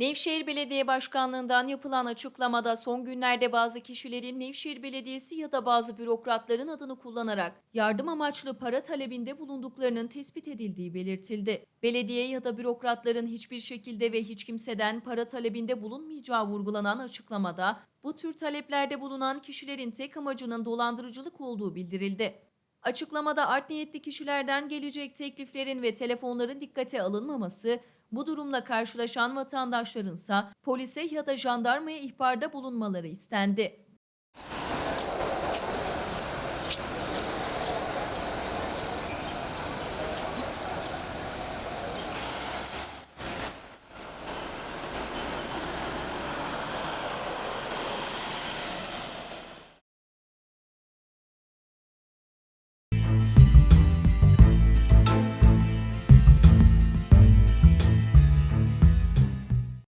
Nevşehir Belediye Başkanlığı'ndan yapılan açıklamada son günlerde bazı kişilerin Nevşehir Belediyesi ya da bazı bürokratların adını kullanarak yardım amaçlı para talebinde bulunduklarının tespit edildiği belirtildi. Belediye ya da bürokratların hiçbir şekilde ve hiç kimseden para talebinde bulunmayacağı vurgulanan açıklamada bu tür taleplerde bulunan kişilerin tek amacının dolandırıcılık olduğu bildirildi. Açıklamada art niyetli kişilerden gelecek tekliflerin ve telefonların dikkate alınmaması, bu durumla karşılaşan vatandaşlarınsa polise ya da jandarmaya ihbarda bulunmaları istendi.